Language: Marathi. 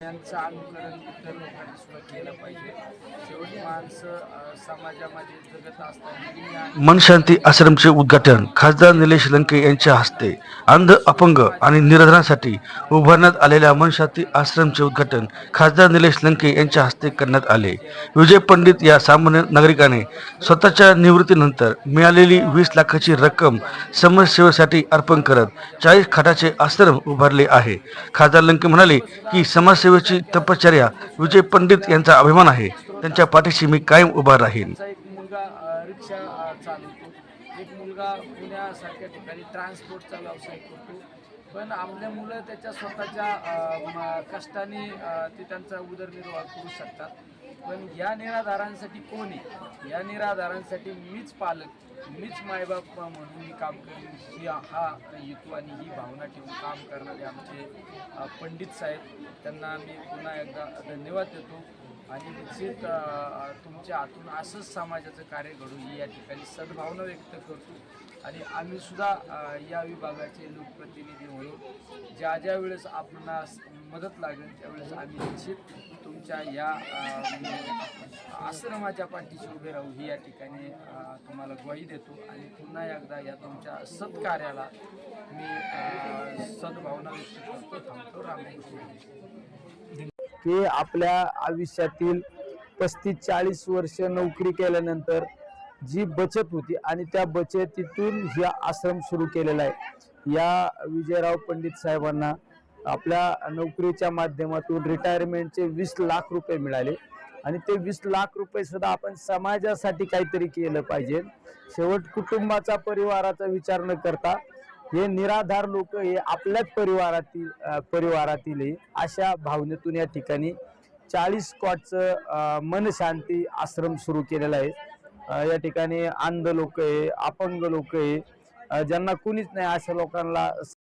यांचं अनुकरण इतर लोकांनी सुद्धा केलं पाहिजे. मनशांती आश्रमचे उद्घाटन. खासदार निलेश लंके यांच्या हस्ते अंध अपंग आणि निराधारांसाठी उभारण्यात आलेल्या मनशांती आश्रमचे उद्घाटन खासदार निलेश लंके यांच्या हस्ते करण्यात आले. विजय पंडित या सामान्य नागरिकाने स्वतःच्या निवृत्तीनंतर मिळालेली वीस लाखाची रक्कम समाजसेवेसाठी अर्पण करत चाळीस खाटाचे आश्रम उभारले आहे. खासदार लंके म्हणाले की समाजसेवेची तपश्चर्या विजय पंडित यांचा अभिमान आहे. त्यांच्या पाठीशी मी कायम उभा राहीन. एक मुलगा रिक्षा चालवतो. एक मुलगा पुण्यासारख्या ठिकाणी ट्रान्सपोर्टचा व्यवसाय करतो. पण आपल्या मुलं त्याच्या स्वतःच्या कष्टाने ते त्यांचा उदरनिर्वाह करू शकतात. पण या निराधारांसाठी कोण आहे? या निराधारांसाठी मीच पालक मीच मायबाप म्हणून मी काम करेन ही हा हेतू आणि ही भावना ठेवून काम करणारे आमचे पंडित साहेब. त्यांना मी पुन्हा एकदा धन्यवाद देतो. आणि निश्चित तुमच्या हातून असंच समाजाचं कार्य घडू ही या ठिकाणी सद्भावना व्यक्त करतो. आणि आम्ही सुद्धा या विभागाचे लोकप्रतिनिधी म्हणून ज्या ज्या वेळेस आपणास मदत लागेल त्यावेळेस आम्ही निश्चित तुमच्या या आश्रमाच्या पाठीशी उभे राहू ही या ठिकाणी तुम्हाला ग्वाही देतो. आणि पुन्हा एकदा या तुमच्या सत्कार्याला मी सद्भावना व्यक्त करतो. थांबतो. रामकृष्ण हे आपल्या आयुष्यातील पस्तीस चाळीस वर्ष नोकरी केल्यानंतर जी बचत होती आणि त्या बचतीतून हा आश्रम सुरू केलेला आहे. या विजयराव पंडित साहेबांना आपल्या नोकरीच्या माध्यमातून रिटायरमेंटचे वीस लाख रुपये मिळाले. आणि ते वीस लाख रुपये सुद्धा आपण समाजासाठी काहीतरी केलं पाहिजे. शेवट कुटुंबाचा परिवाराचा विचार न करता हे निराधार लोक हे आपल्याच परिवारातील परिवारातील अशा भावनेतून या ठिकाणी चाळीस स्कॉटचं मनशांती आश्रम सुरू केलेला आहे. या ठिकाणी अंध लोक आहे अपंग लोक आहे. ज्यांना कुणीच नाही अशा लोकांना